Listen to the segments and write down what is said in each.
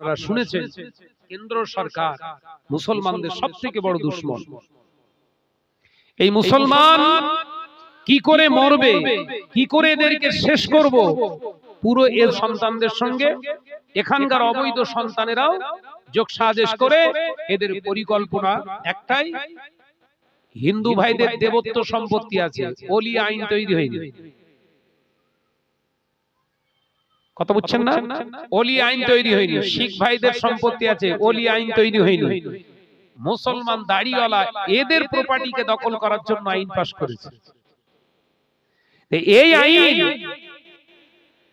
আপনারা শুনেছেন কেন্দ্র সরকার মুসলমানদের সব থেকে বড় দুশ্মন। এই মুসলমান কি করে মরবে? কি করে এদেরকে শেষ করব? পুরো এর সন্তানদের সঙ্গে এখানকার অবৈধ সন্তানেরাও যোগ সাজেশ করে এদের পরিকল্পনা একটাই। হিন্দু ভাইদের দেবত্ব সম্পত্তি আছে ওলি আইন তৈরি হয়নি। কথা বুঝছেন না? ওলি আইন তৈরি হয়নি। শিখ ভাইদের সম্পত্তি আছে ওলি আইন তৈরি হয়নি। মুসলমান দাড়িওয়ালা এদের প্রপার্টিকে দখল করার জন্য আইন পাশ করেছে। এই আইন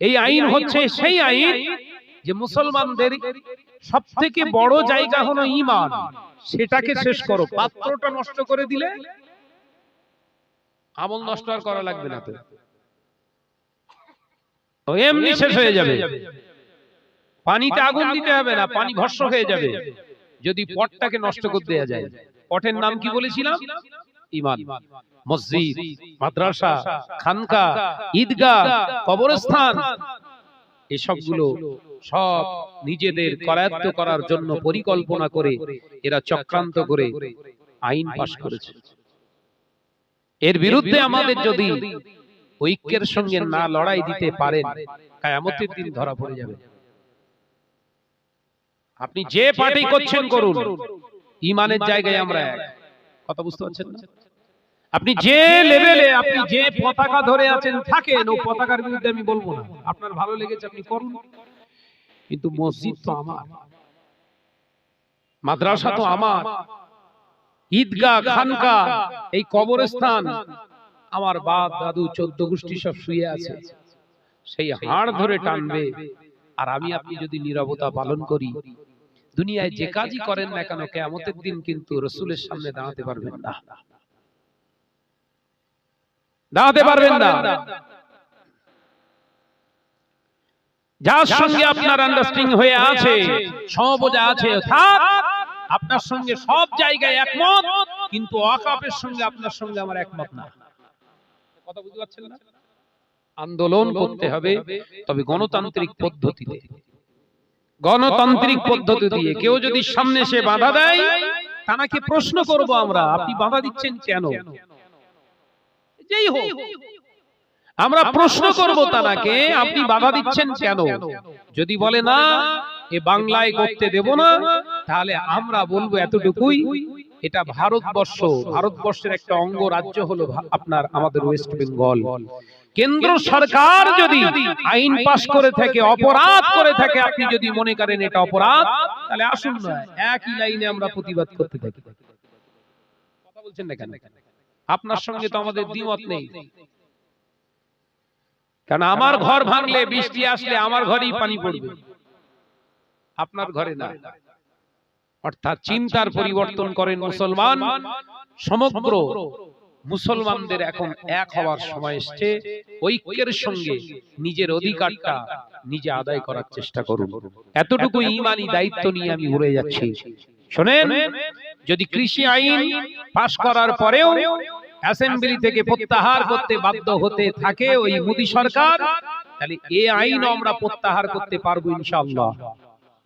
এই আইন হচ্ছে সেই আইন যে মুসলমানদের সব থেকে বড় জায়গা হলো ইমান সেটাকে শেষ করো। পাত্রটা নষ্ট করে দিলে আমল নষ্ট আর করা লাগবে না তো। তো এমনি শেষ হয়ে যাবে। পানিতে আগুন দিতে হবে না পানি ভস্ম হয়ে যাবে। যদি পটটাকে নষ্ট করে দেয়া যায়। পটের নাম কি বলেছিলাম? ইমান। মসজিদ মাদ্রাসা খানকা ঈদগাহ কবরস্থান। এসবগুলো সব নিজেদের করায়ত্ত করার জন্য পরিকল্পনা করে এরা চক্রান্ত করে আইন পাশ করেছে। এর বিরুদ্ধে আমাদের যদি ঐক্যের সঙ্গে না লড়াই দিতে পারেন। কায়ামতের দিন ধরা পড়ে যাবে। আপনি যে পার্টি করছেন করুন। ইমানের জায়গায় আমরা এক। কথা বুঝতে পারছেন না? আপনি যে লেভেলে আপনি যে পতাকা ধরে আছেন থাকেন ও পতাকার বিরুদ্ধে আমি বলব না। আপনার ভালো লেগেছে আপনি করুন। কিন্তু মসজিদ তো আমার। মাদ্রাসা তো আমার। ঈদগাহ খানকা এই কবরস্থান। আমার বাপ, দাদু, চোদ্দ গোষ্ঠী সব শুয়ে আছে। সেই হাড় ধরে টানবে। আর আমি আপনি যদি নীরবতা পালন করি, দুনিয়ায় যে কাজই করেন না কেন কেমতের দিন কিন্তু রসুলের সামনে দাঁড়াতে পারবেন না। দাঁড়াতে পারবেন না। যার সঙ্গে আপনার আন্ডারস্ট্যান্ডিং হয়ে আছে, সমবোজা আছে থাক আপনার সঙ্গে সব জায়গায় একমত, কিন্তু ওয়াকাফের সঙ্গে আপনার সঙ্গে আমার একমত না। কথা বুঝতে পারছেন না? আন্দোলন করতে হবে তবে গণতান্ত্রিক পদ্ধতিতে। গণতান্ত্রিক পদ্ধতি দিয়ে কেউ যদি সামনে সে বাধা দেয় তাকে প্রশ্ন করব আমরা? আপনি বাধা দিচ্ছেন কেন? যেই হোক। আমরা প্রশ্ন করব তাকে আপনি বাধা দিচ্ছেন কেন? যদি বলে না এ বাংলায় করতে দেব না তাহলে আমরা বলব এতটুকুই। এটা ভারতবর্ষ ভারতবর্ষের একটা অঙ্গ রাজ্য হলো আপনার আমাদের ওয়েস্ট বেঙ্গল কেন্দ্র সরকার যদি আইন পাশ করে থাকে অপরাধ করে থাকে আপনি যদি মনে করেন এটা অপরাধ তাহলে আসুন না একই লাইনে আমরা প্রতিবাদ করতে থাকি। কথা বলছেন না কেন? আপনার সঙ্গে তো আমাদের দ্বিমত নেই। কারণ আমার ঘর ভাঙলে বৃষ্টি আসলে আমার ঘরেই পানি পড়বে। আপনার ঘরে না। অর্থাৎ চিন্তার পরিবর্তন করেন মুসলমান। সমগ্র মুসলমানদের এখন এক হওয়ার সময় এসছে। ঐক্যের সঙ্গে নিজের অধিকারটা নিজে আদায় করার চেষ্টা করুন। এতটুকু ইমানি দায়িত্ব নিয়ে আমি উড়ে যাচ্ছি। শোনেন যদি কৃষি আইন পাশ করার পরেও অ্যাসেম্বলি থেকে প্রত্যাহার করতে বাধ্য হতে থাকে ওই মোদী সরকার। তাহলে এই আইন আমরা প্রত্যাহার করতে পারব ইনশাআল্লাহ।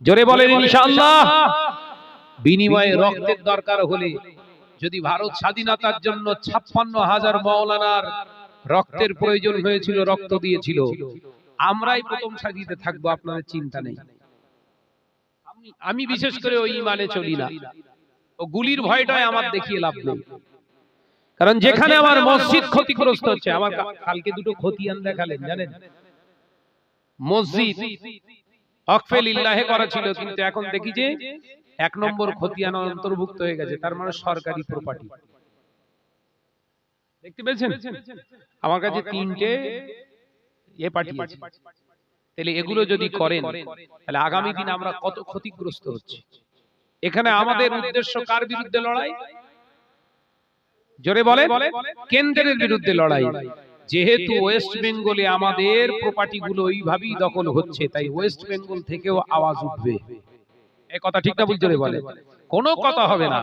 জোরে বলেন ইনশাআল্লাহ। বিনিময়ে রক্তের দরকার হলে যদি ভারত স্বাধীনতার জন্য ছাপ্পান্ন হাজার মৌলানার রক্তের প্রয়োজন হয়েছিল, রক্ত দিয়েছিল, আমরাই প্রথম সাজিতে থাকব, আপনাদের চিন্তা নেই। আমি- বিশেষ করে ওই ইমানে চলি না। ও গুলির ভয়টাই আমার দেখিয়ে লাভ নেই। কারণ যেখানে আমার মসজিদ ক্ষতিগ্রস্ত হচ্ছে, আমার কালকে দুটো খতিয়ান দেখালেন, জানেন? মসজিদ অকফেল ইল্লাহে করা ছিল, কিন্তু এখন দেখি যে এক নম্বর খতিয়ান অন্তর্ভুক্ত হয়ে গেছে, তার মানে সরকারি প্রপার্টি দেখতে পেয়েছেন? আমার কাছে তিনটে এ পাঠিয়েছে তাহলে এগুলো যদি করেন, তাহলে আগামী দিন আমরা কত ক্ষতিগ্রস্ত হচ্ছি? এখানে আমাদের উদ্দেশ্য কার বিরুদ্ধে লড়াই? জোরে বলে কেন্দ্রের বিরুদ্ধে লড়াই। যেহেতু ওয়েস্ট বেঙ্গলে আমাদের প্রপার্টি গুলো ওইভাবেই দখল হচ্ছে, তাই ওয়েস্ট বেঙ্গল থেকেও আওয়াজ উঠবে। এই কথা ঠিক না বুঝতে বলে। কোনো কথা হবে না।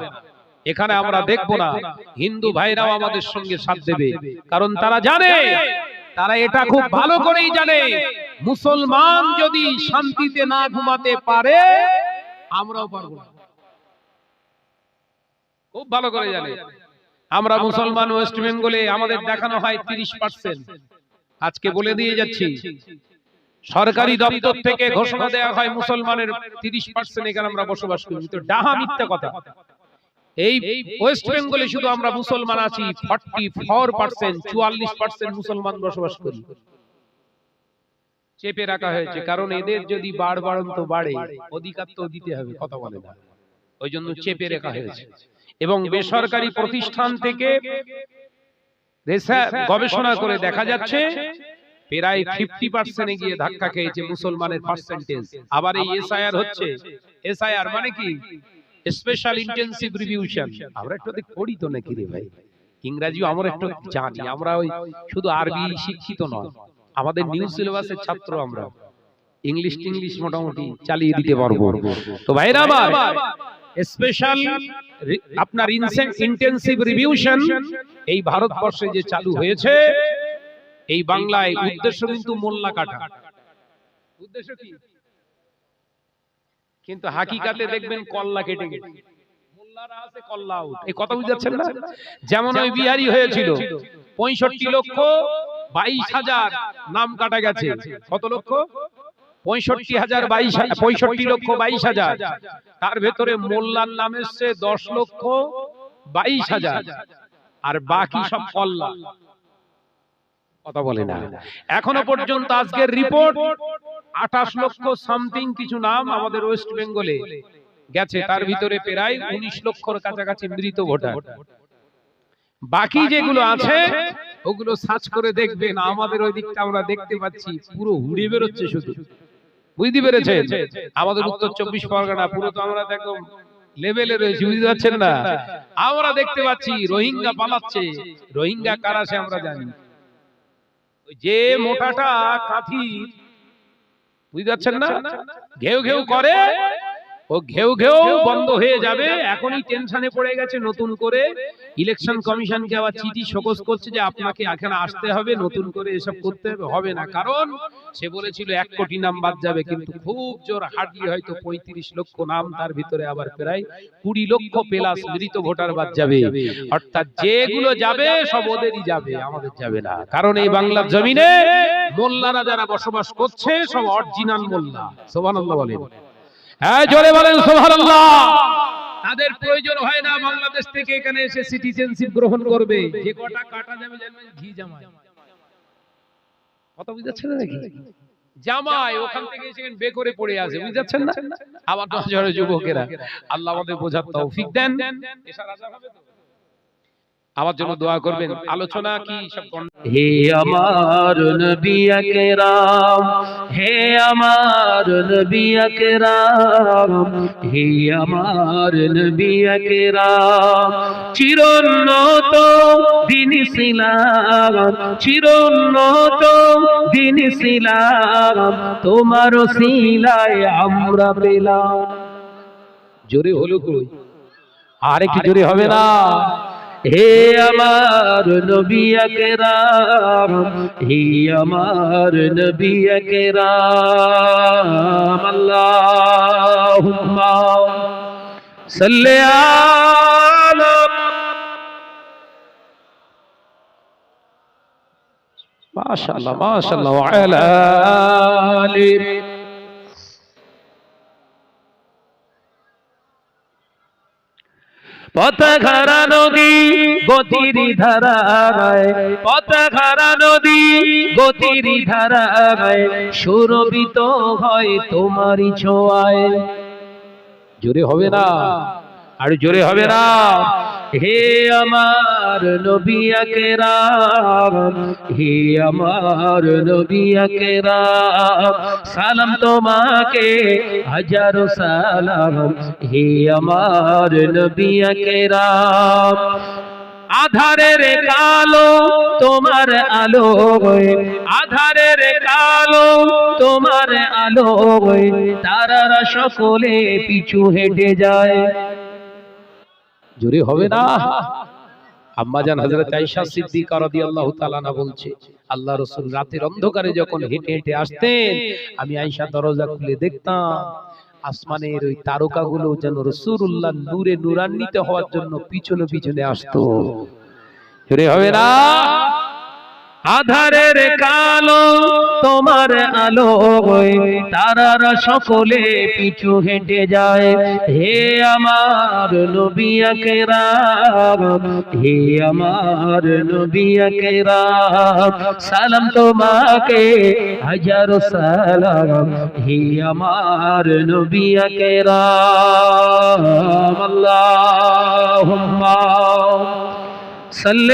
এখানে আমরা দেখব না। হিন্দু ভাইরাও আমাদের সঙ্গে সাথ দেবে। কারণ তারা জানে। তারা এটা খুব ভালো করেই জানে। মুসলমান যদি শান্তিতে না ঘুমাতে পারে আমরাও পারব না। খুব ভালো করে জানে। আমরা মুসলমান ওয়েস্ট বেঙ্গলে আমাদের দেখানো হয় তিরিশ পার্সেন্ট। আজকে বলে দিয়ে যাচ্ছি। সরকারি দপ্তর থেকে ঘোষণা দেওয়া হয় মুসলমানের তিরিশ পার্সেন্ট এখানে আমরা বসবাস করি। তো ডাহা মিথ্যা কথা। এই ওয়েস্ট বেঙ্গলে শুধু আমরা মুসলমান আছি ফর্টি ফোর পার্সেন্ট চুয়াল্লিশ পার্সেন্ট মুসলমান বসবাস করি। চেপে রাখা হয়েছে কারণ এদের যদি বাড় বাড়ন্ত বাড়ে অধিকার তো দিতে হবে কথা বলে না। ওই জন্য চেপে রাখা হয়েছে। এবং বেসরকারি প্রতিষ্ঠান থেকে গবেষণা করে দেখা যাচ্ছে প্রায় ফিফটি পার্সেন্টে গিয়ে ধাক্কা খেয়েছে মুসলমানের পার্সেন্টেজ আবার এই এসআইআর হচ্ছে। এসআইআর মানে কি? স্পেশাল ইন্টেনসিভ রিভিউশন আমরা একটু পড়ি তো নাকি রে ভাই? ইংরাজিও আমরা একটু জানি। আমরা ওই শুধু আরবি শিক্ষিত নয়। আমাদের নিউ সিলেবাসের ছাত্র আমরা। ইংলিশ টিংলিশ মোটামুটি চালিয়ে দিতে পারব। তো ভাইরা আমার স্পেশাল আপনার ইন্টেনসিভ রিভিউশন এই ভারতবর্ষে যে চালু হয়েছে এই বাংলায় উদ্দেশ্য কিন্তু মোল্লা কাটা। উদ্দেশ্য কি? কিন্তু হাকিকাতে দেখবেন কল্লা কেটে গেছে। মোল্লারা আছে কল্লা এই কথা বুঝাচ্ছেন না? যেমন ওই বিহারি হয়েছিল পঁয়ষট্টি লক্ষ বাইশ হাজার নাম কাটা গেছে। কত লক্ষ? পঁয়ষট্টি হাজার বাইশ পঁয়ষট্টি লক্ষ বাইশ হাজার। তার ভেতরে মোল্লার নাম এসছে দশ লক্ষ বাইশ হাজার। আর বাকি সব কল্লা। কথা বলে না। এখনও পর্যন্ত আজকের রিপোর্ট আঠাশ লক্ষ সামথিং কিছু নাম আমাদের ওয়েস্ট বেঙ্গলে গেছে। তার ভিতরে প্রায় উনিশ লক্ষর কাছাকাছি মৃত ভোটার। বাকি যেগুলো আছে ওগুলো সার্চ করে দেখবেন। আমাদের ওই দিকটা আমরা দেখতে পাচ্ছি। পুরো হুড়ে বেরোচ্ছে শুধু। বুঝতে পেরেছেন? আমাদের উত্তর চব্বিশ পরগনা পুরো তো আমরা দেখো লেভেলে রয়েছে। বুঝতে পারছেন না? আমরা দেখতে পাচ্ছি। রোহিঙ্গা পালাচ্ছে। রোহিঙ্গা কারা সে আমরা জানি। যে মোটাটা কাঠি বুঝতে পারছেন না? ঘেউ ঘেউ করে ও ঘেউ ঘেউ বন্ধ হয়ে যাবে। এখনই টেনশনে পড়ে গেছে নতুন করে। ইলেকশন কমিশনকে আবার চিঠি শোকজ করছে যে আপনাকে এখানে আসতে হবে নতুন করে এসব করতে হবে। হবে না। কারণ সে বলেছিল এক কোটি নাম বাদ যাবে কিন্তু খুব জোর হার্ডলি হয়তো পঁয়ত্রিশ লক্ষ নাম তার ভিতরে আবার প্রায় কুড়ি লক্ষ প্লাস মৃত ভোটার বাদ যাবে। অর্থাৎ যেগুলো যাবে সব ওদেরই যাবে আমাদের যাবে না। কারণ এই বাংলার জমিনে মোল্লারা যারা বসবাস করছে সব অরিজিনাল মোল্লা। সোবানাল্লাহ বলেন। হ্যাঁ জোরে বলেন তাদের প্রয়োজন হয় না, বাংলাদেশ থেকে এখানে এসে সিটিজেনশিপ গ্রহণ করবে। যে কটা কাটা যাবে জানবেন ঘি বুঝাচ্ছেন নাকি? জামাই, ওখান থেকে বে করে আল্লাহ আমাদের বোঝার তৌফিক দেন? আমার জন্য দোয়া করবেন। আলোচনা কি সব হে আমার নবী আকরাম হে আমার নবী আকরাম হে আমার নবী আকরাম। চিরোন্নত দিন ইসলাম চিরোন্নত দিন ইসলাম তোমার সিলায় আমরা পেলাম। জোরে হলো কই? আর একটু জোরে হবে না। হে আমার নবী আকরাম হে আমার নবী আকরাম আল্লাহুম্মা সাল্লি আলা মাশাআল্লাহ মাশাআল্লাহ, ওয়া আলা আলি পথঘরা নদী, গতির ধারায়। পথঘরা নদী, গতির ধারায়। সুরবিত হয় তোমারই ছোঁয়ায়। জোরে হবে না। আর জোরে হবে না। হে আমার নবী আকরাম হে আমার নবী আকরাম সালাম তোমাকে, হাজারো সালাম, হে আমার নবী আকরাম আধারের কালো তোমার আলো আধারের কালো তোমার আলো তারারা সকলে পিছু হেঁটে যায়। জোরে হবে না? আম্মাজান হযরত আয়েশা সিদ্দিকা রাদিয়াল্লাহু তাআলা না বলছে আল্লাহ রাসূল রাতের অন্ধকারে যখন হেঁটে হেঁটে আসতেন আমি আয়েশা দরজা খুলে দেখতাম আসমানের ওই তারকাগুলো যেন রাসূলুল্লাহ নূরে নূরান্বিত হওয়ার জন্য পিছনে পিছনে আসতো। জোরে হবে না? আধারের কালো তোমার আলো তারারা সকলে পিছু হেঁটে যায়। হে আমার নবিয়া কেরাম হে আমার নবিয়া কেরাম সালাম তোমাকে, হাজার সালাম। হে আমার নবিয়া কেরাম আল্লাহুম্মা صل